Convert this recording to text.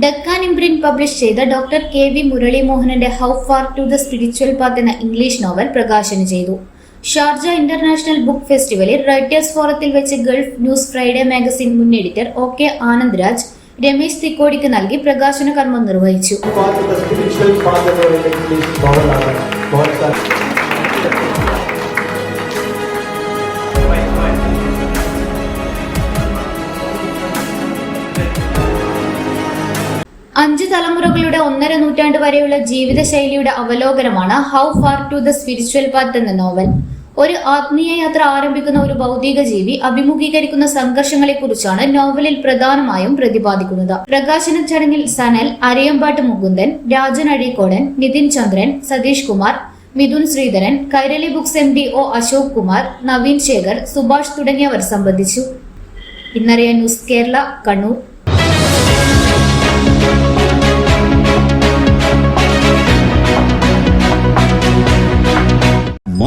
Deccan imprint publish ചെയ്ത doctor K V മുരളീമോഹനന്റെ how far to the spiritual path എന്ന English novel പ്രകാശനം ചെയ്തു. Sharjah international book ഫെസ്റ്റിവലിൽ writers ഫോറത്തിൽ വെച്ച് ഗൾഫ് ന്യൂസ് ഫ്രൈഡേ മാഗസിൻ മുൻ editor O K Anand Raj Ramesh തിക്കോടിക്ക് നൽകി പ്രകാശന കർമ്മം നിർവഹിച്ചു അഞ്ച് തലമുറകളുടെ ഒന്നര നൂറ്റാണ്ട് വരെയുള്ള ജീവിതശൈലിയുടെ അവലോകനമാണ് how far to the spiritual path എന്ന നോവൽ. ഒരു ആത്മീയ യാത്ര ആരംഭിക്കുന്ന ഒരു ഭൗതിക ജീവി അഭിമുഖീകരിക്കുന്ന സംഘർഷങ്ങളെക്കുറിച്ചാണ് നോവലിൽ പ്രധാനമായും പ്രതിപാദിക്കുന്നത്. പ്രകാശന ചടങ്ങിൽ Sanal Arayambat Mukundan Rajan Azhikodan Nithin Chandran Satheesh Kumar Mithun Sreedharan Kairali Books M D O Ashok Kumar Naveen Shekhar Subhash തുടങ്ങിയവർ സംബന്ധിച്ചു. ഇന്നറിയ ന്യൂസ് കേരള കണ്ണൂർ.